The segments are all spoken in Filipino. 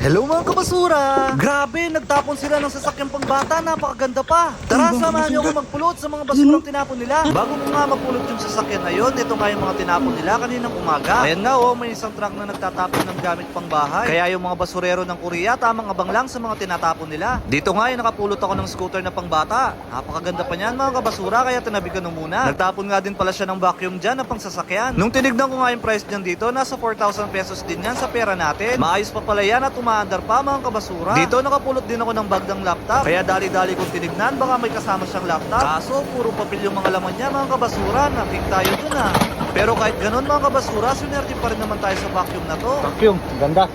Hello mga kabasura! Grabe, nagtapon sila ng sasakyang pangbata, napakaganda pa! Tara, samahan niyo ako magpulot sa mga basurang tinapon nila. Bago ko nga mapulot yung sasakyan na yun, ito nga yung mga tinapon nila kaninang umaga. Ayan nga oh, may isang truck na nagtatapon ng gamit pang bahay. Kaya yung mga basurero ng Korea, tamang abang lang sa mga tinatapon nila. Dito nga yung nakapulot ako ng scooter na pangbata. Napakaganda pa niyan mga kabasura, kaya tinabi ko nung muna. Nagtapon nga din pala siya ng vacuum dyan na pang sasakyan. Nung tinignan ko nga yung price niyan dito, nasa 4,000 pesos din yan sa pera natin. Maayos pa pala yan at umaandar pa mga kabasura. Dito nakapulot din ako ng bag ng laptop. Kaya dali-dali kong tinignan, baka may kasama siyang laptop. Kaso, puro papel yung mga laman niya mga kabasura. Naking tayo dun ah. Pero kahit ganun mga kabasura, swerte pa rin naman tayo sa vacuum na to. Vacuum, ganda.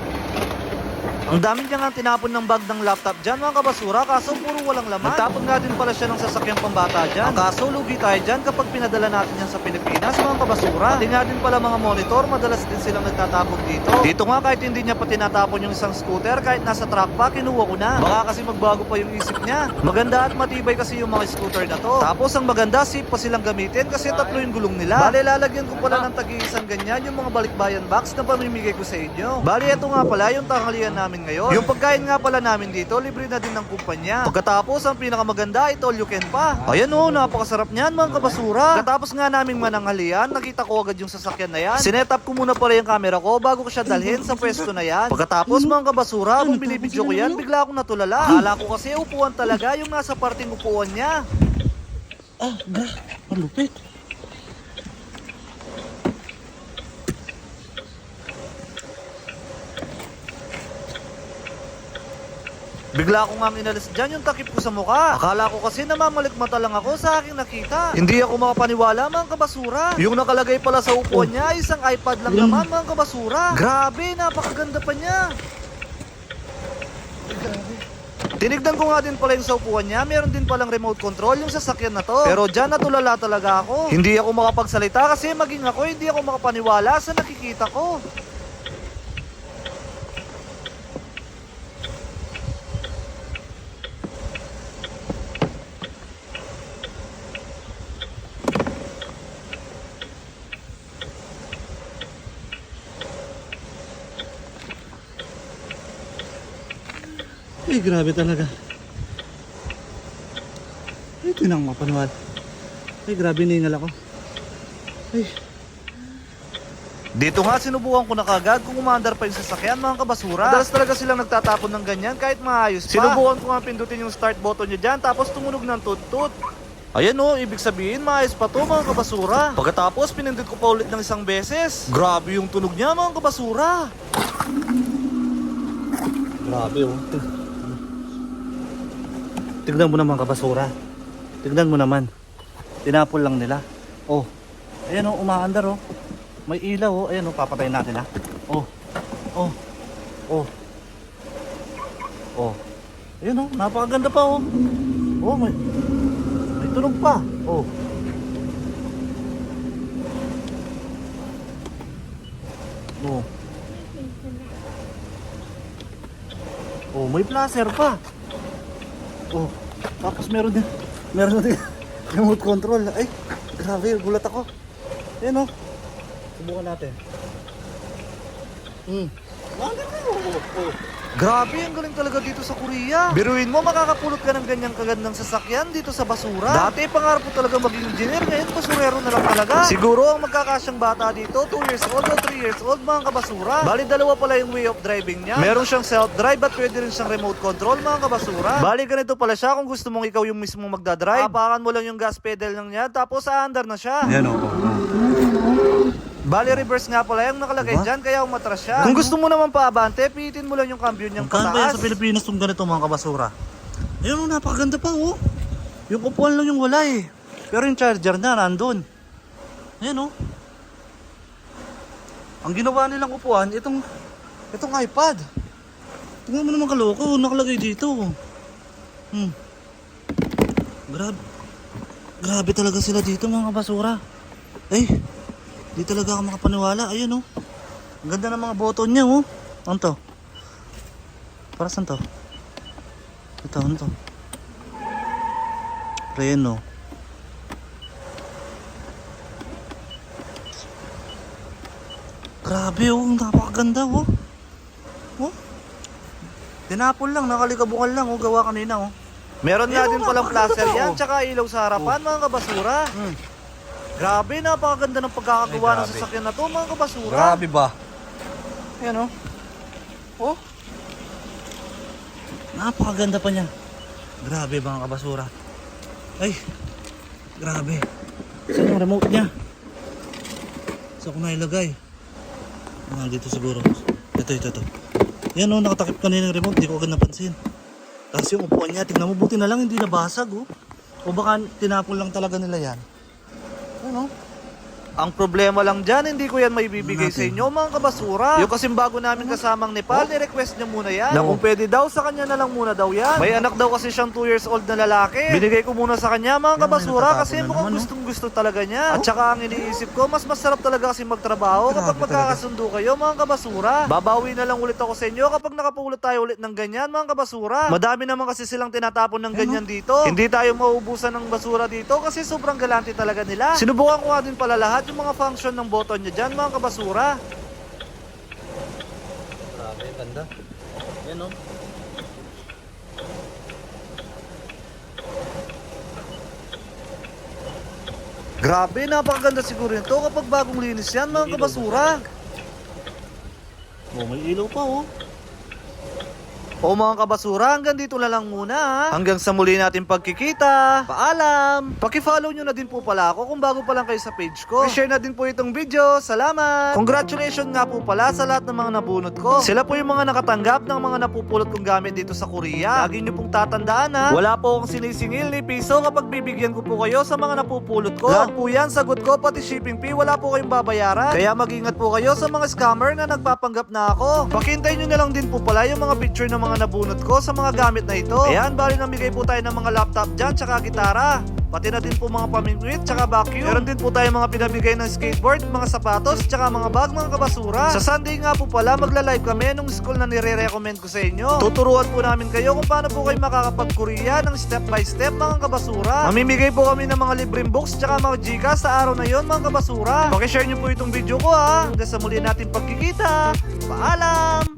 Ang dami niya nga tinapon ng bag ng laptop dyan mga kabasura kaso puro walang laman. Nagtapon nga din pala siya ng sasakyang pambata dyan. Ang kaso lugi tayo dyan kapag pinadala natin yan sa Pilipinas mga kabasura. Pati nga din pala mga monitor, madalas din silang nagtatapon dito. Dito nga kahit hindi niya pa tinatapon yung isang scooter, kahit nasa truck pa, kinuha ko na. Baka kasi magbago pa yung isip niya. Maganda at matibay kasi yung mga scooter na to. Tapos ang maganda, safe pa silang gamitin kasi tatlo yung gulong nila. Bale, lalagyan ko pala ng tag-iisang ganyan yung mga balikbayan box na pamimigay ko sa inyo. Bale, ito nga pala yung tanghalian namin ngayon. Yung pagkain nga pala namin dito, libre na din ng kumpanya. Pagkatapos, ang pinakamaganda, ito all you can pa. Ayan o, napakasarap niyan mga kabasura. Pagkatapos nga naming mananghalian, nakita ko agad yung sasakyan na yan. Sinetup ko muna pala yung camera ko bago ko siya dalhin sa pwesto na yan. Pagkatapos mga kabasura, kung binibidyo ko yan, bigla akong natulala. Akala ko kasi upuan talaga yung nasa parting upuan niya. Ah, gra, malupit. Bigla ko nga inalis dyan yung takip ko sa mukha. Akala ko kasi namamalikmata lang ako sa aking nakita. Hindi ako makapaniwala mga kabasura. Yung nakalagay pala sa upuan niya ay isang iPad lang naman mga kabasura. Grabe, napakaganda pa niya. Tinignan ko nga din pala yung sa upuan niya, meron din palang remote control yung sasakyan na to. Pero dyan natulala talaga ako. Hindi ako makapagsalita kasi maging ako hindi ako makapaniwala sa nakikita ko. Ay, grabe talaga. Ay, ito nang mapanuwal. Ay, grabe ningal ako. Ay, Dito nga sinubukan ko na kagad kung umandar pa yung sasakyan mga kabasura. Madalas talaga silang nagtatapon ng ganyan kahit maayos pa. Sinubukan ko nga pindutin yung start button niya dyan tapos tumunog ng tut-tut. Ayan o, ibig sabihin maayos pa to mga kabasura. Pagkatapos pinindot ko pa ulit ng isang beses. Grabe yung tunog niya mga kabasura. grabe oh. Tignan mo naman kabasura. Tignan mo naman. Tinapol lang nila. Oh. Ayan oh, umaandar oh. May ilaw oh. Ayan oh, papatayin natin ah. Oh. Oh. Oh. Oh. Ayan oh, napakaganda pa oh. Oh, may may tunog pa. Oh. Oh. Oh, may placer pa. Oh, tapos meron din, meron din remote control. Ay, grabe, gulat ako. Ayan oh. Subukan natin. Hmm. Wala na oh. oh. Grabe, ang galing talaga dito sa Korea. Biruin mo, makakapulot ka ng ganyang kagandang sasakyan dito sa basura. Dati, pangarap ko talaga maging engineer, ngayon basurero na lang talaga. Siguro, ang magkakasyang bata dito, 2 years old o 3 years old, mga kabasura. Bali, dalawa pala yung way of driving niya. Meron siyang self-drive at pwede rin siyang remote control, mga kabasura. Bali, ganito pala siya kung gusto mong ikaw yung mismo magdadrive. Apakan mo lang yung gas pedal lang niya, tapos aandar na siya. Ayan oh. oh. Bali, reverse nga pala yung nakalagay Diba? dyan, kaya umatras siya. Kung gusto mo naman paabante, pihitin mo lang yung cambio niyang pataas. sa Pilipinas itong ganito mga kabasura? Ayun oh, napakaganda pa oh. Yung upuan lang yung wala eh. Pero yung charger na nandun. Ayan oh. Ang ginawa nilang upuan, itong itong iPad. Tingnan mo naman kaloko, nakalagay dito. Hmm. Grabe. Grabe talaga sila dito mga basura. Ay, di talaga ako makapaniwala. Ayun oh. Ang ganda ng mga button niya oh. Ano to? Para saan to? Ito, ano to? Reno. Grabe oh, napakaganda oh. Oh. Tinapon lang, nakalikabukan lang. Oh, gawa kanina oh. Meron nga din palang to. yan, tsaka ilaw sa harapan mga kabasura. Hmm. Grabe, napakaganda ng pagkakagawa Ay, ng grabe. sasakyan na to mga kabasura. Grabe ba? Ayan oh. Oh. Napakaganda pa niyan. Grabe mga kabasura. Ay. Grabe. Saan yung remote niya? Saan ko nailagay? Ah, dito siguro. Ito, ito, ito. Yan oh, nakatakip kanina yung remote. Di ko agad napansin. Tapos yung upuan niya, tignan mo, buti na lang hindi nabasag oh. O baka tinapon lang talaga nila yan. Ano? Ang problema lang dyan, hindi ko yan may bibigay sa Natin. inyo mga kabasura. Yung kasing bago namin kasamang Nepal, ni-request niya muna yan. Na kung pwede daw, sa kanya na lang muna daw yan. May anak daw kasi siyang 2 years old na lalaki. Binigay ko muna sa kanya mga kabasura kasi mukhang no? gustong gusto talaga niya. At Oh. saka ang iniisip ko, mas masarap talaga kasi magtrabaho Grabe kapag talaga. magkakasundo kayo mga kabasura. Babawi na lang ulit ako sa inyo kapag nakapulot tayo ulit ng ganyan mga kabasura. Madami naman kasi silang tinatapon ng ganyan dito. Hindi tayo mauubusan ng basura dito kasi sobrang galante talaga nila. Sinubukan ko nga din pala lahat yung mga function ng button niya dyan mga kabasura. Grabe, ganda. Yan oh. Grabe, napakaganda siguro nito kapag bagong linis yan mga kabasura. Oh, may ilaw pa oh. O mga kabasura, hanggang dito na lang muna ha. Hanggang sa muli natin pagkikita. Paalam! Pakifollow nyo na din po pala ako kung bago pa lang kayo sa page ko. share na din po itong video. Salamat! Congratulations nga po pala sa lahat ng mga nabunot ko. Sila po yung mga nakatanggap ng mga napupulot kong gamit dito sa Korea. Lagi nyo pong tatandaan ha. Wala po akong sinisingil ni piso kapag bibigyan ko po kayo sa mga napupulot ko. Lahat po yan, sagot ko, pati shipping fee, wala po kayong babayaran. Kaya mag-ingat po kayo sa mga scammer na nagpapanggap na ako. Pakintay nyo na lang din po pala yung mga picture ng mga nabunot ko sa mga gamit na ito. Ayan, bali namigay po tayo ng mga laptop dyan, tsaka gitara. Pati na din po mga pamingwit, tsaka vacuum. Meron din po tayo mga pinamigay ng skateboard, mga sapatos, tsaka mga bag, mga kabasura. Sa Sunday nga po pala, magla-live kami nung school na nire-recommend ko sa inyo. Tuturuan po namin kayo kung paano po kayo makakapag-Korea ng step by step, mga kabasura. Mamimigay po kami ng mga libreng books, tsaka mga Gcash sa araw na yon mga kabasura. Pakishare nyo po itong video ko ha. Hanggang sa muli natin pagkikita. Paalam!